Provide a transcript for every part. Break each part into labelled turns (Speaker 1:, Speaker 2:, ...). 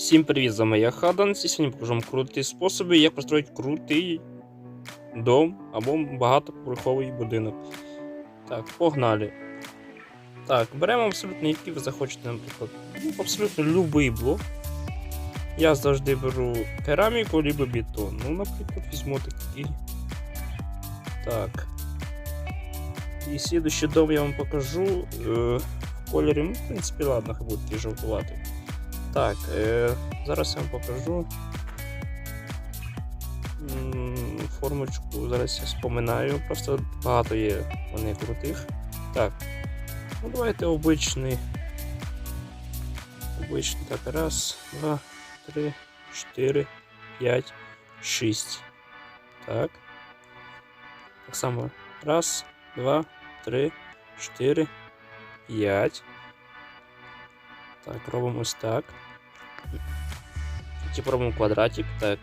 Speaker 1: Всім привіт, з вами я Хадан. Сьогодні покажу вам круті способи, як построїти крутий дом або багатоповерховий будинок. Так, погнали. Так, беремо абсолютно який ви захочете, наприклад. Ну, абсолютно будь-який блок. Я завжди беру кераміку або бетон. Ну, наприклад, візьму такий. Так. І слідуючий дом я вам покажу е, в кольорі, ну, в принципі, ладно, хай буде жовтуватий. Так, е, зараз я вам покажу формочку. Зараз я споминаю, просто багато є вони крутих. Так. Ну давайте обичний. Обичний. Так, раз, два, три, чотири, п'ять, шість. Так. Так само. Раз, два, три, чотири, п'ять. Так, робимо ось так. Типу робимо квадратик. Так.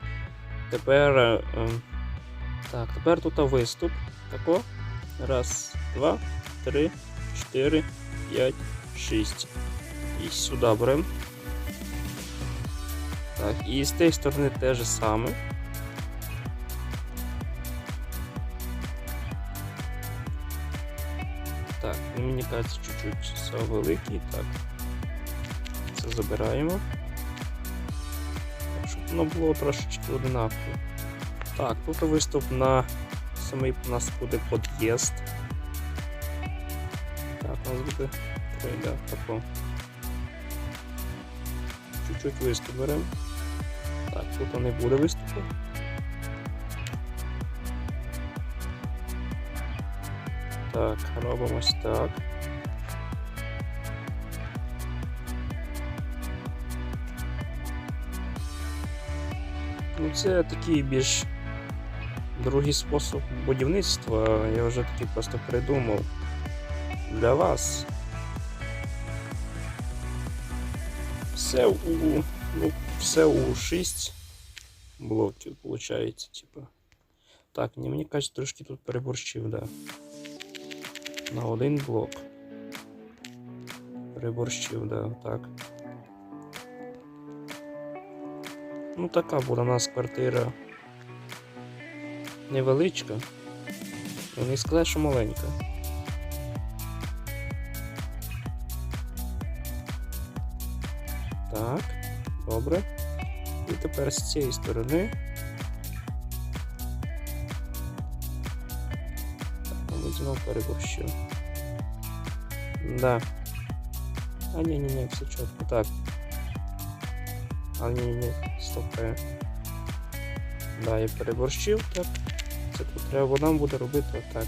Speaker 1: Тепер. е, е, так, тепер тут виступ. Тако. Раз, два, три, чотири, п'ять, шість. І сюди беремо. Так, і з тієї сторони те же саме. Так, мені кажеться чуть-чуть великий. Так. Забираємо. Щоб воно було трошечки одинаково. Так, тут виступ на самий у нас буде під'їзд. Так, у нас буде да, тако. Чуть-чуть виступ беремо. Так, тут не буде виступу. Так, робимо ось так. Ну, це такий більш другий спосіб будівництва. Я вже такий просто придумав для вас. Все у, ну, все у 6 блоків, виходить, типу. Так, ні, мені кажуть, трошки тут переборщив, да. На один блок. Переборщив, да, так. Ну, така буде у нас квартира невеличка. Ну, Не що маленька. Так, добре. І тепер з цієї сторони. Так, знову переборщив. Да. А ні, ні, ні, все чітко. Так. А ні, ні, ні, е. Да, я переборщив, так. Це тут треба нам буде робити отак.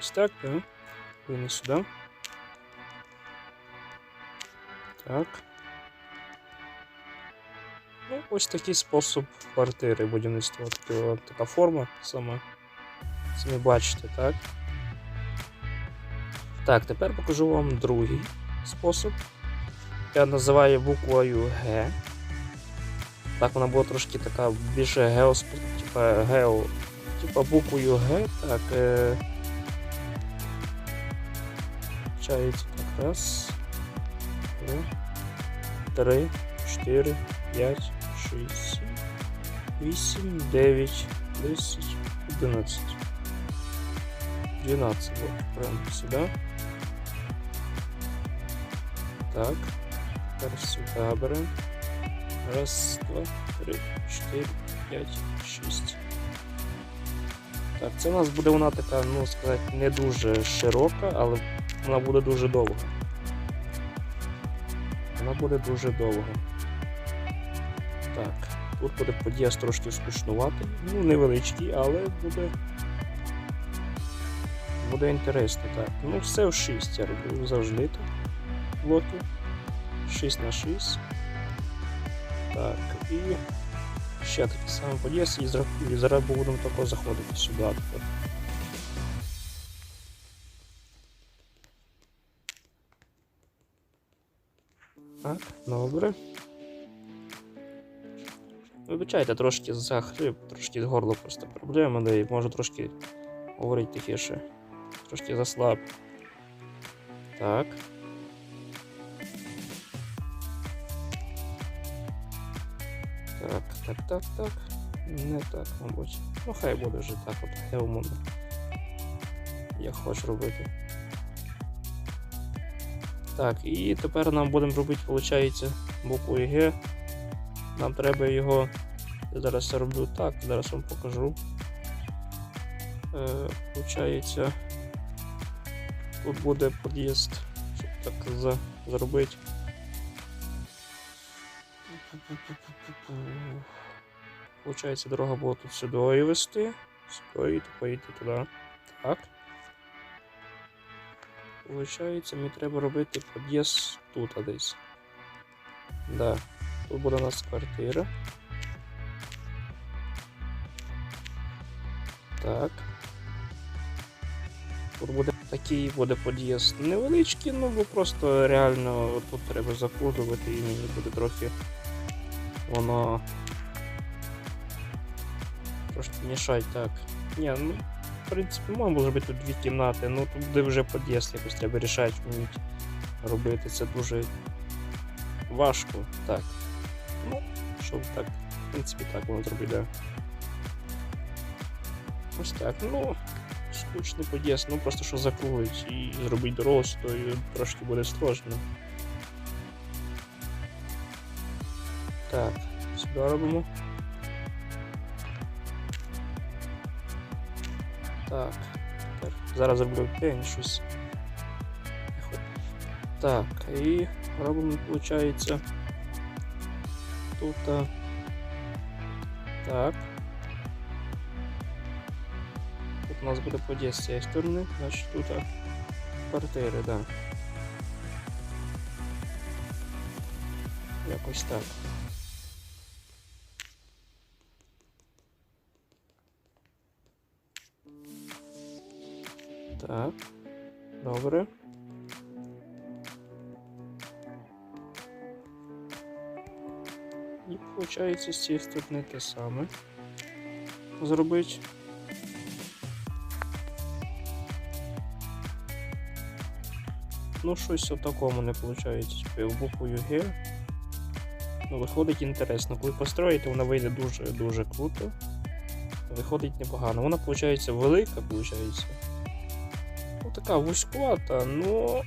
Speaker 1: Ось так, так. Вийни сюди. Так. Ну, ось такий спосіб квартири будівництва. Така, така форма сама. Самі бачите, так? Так, тепер покажу вам другий спосіб. Я називаю буквою Г. Так, вона була трошки така більше геос, типа гео, типа буквою Г, так. Е... Чається так. Раз, два, три, чотири, п'ять, шість, сім, вісім, дев'ять, десять, одинадцять. 12 вот, прямо сюда. Так перші табори. Раз, два, три, чотири, п'ять, шість. Так, це у нас буде вона така, ну сказати, не дуже широка, але вона буде дуже довга. Вона буде дуже довга. Так, тут буде подіяс трошки скучнувати, ну невеличкий, але буде Буде інтересно, так. Ну все в 6 я роблю завжди. Лоту. 6 на 6 Так, і ще такий самий подіс і зараз будемо також заходити сюди. Так, добре. Вибачайте, трошки захрип, трошки горло просто проблема, да і можу трошки говорити тихіше, трошки заслаб. Так. Так, так, так, так. Не так, мабуть. Ну хай буде вже так от Геомон. Я хочу робити. Так, і тепер нам будемо робити, виходить, букву Г. Нам треба його. Я зараз роблю так, зараз вам покажу. Е, Получається, тут буде під'їзд, щоб так за, зробити. Получається, дорога була тут сюди вести. Сюди поїти туди. Так. Получається, мені треба робити під'їзд тут десь. Да. Тут буде у нас квартира. Так. Тут буде такий буде під'їзд невеличкий, ну бо просто реально тут треба закрутувати і мені буде трохи воно трошки мішать так. Ні, ну в принципі, може бути тут дві кімнати, ну тут буде вже під'їзд, якось треба рішати, вміти робити. Це дуже важко. Так. Ну, що так, в принципі, так воно зробити. Ось так, ну, скучний під'їзд, ну просто що закруглить і зробити дорогу, то трошки буде сложно. Так, сюди робимо. Так, тепер зараз зроблю день щось. Так, і робимо, виходить. Тут. а, Так. Тут у нас буде подіяс з цієї сторони, значить тут а, квартири, да. Якось так. Так, добре. І виходить з цієї сторони те саме. Зробити. Ну, щось в такому не виходить. В буквою Г. Ну, виходить інтересно. Коли построїте, вона вийде дуже-дуже круто. Виходить непогано. Вона, виходить, велика, виходить. Ну, така вузькувата, но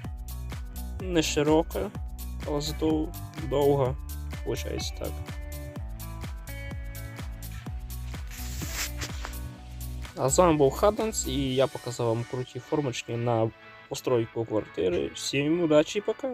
Speaker 1: не широка, але зато довга, виходить так. А з вами був Хаданс і я показав вам круті формочки на постройку квартири. Всім удачі і пока!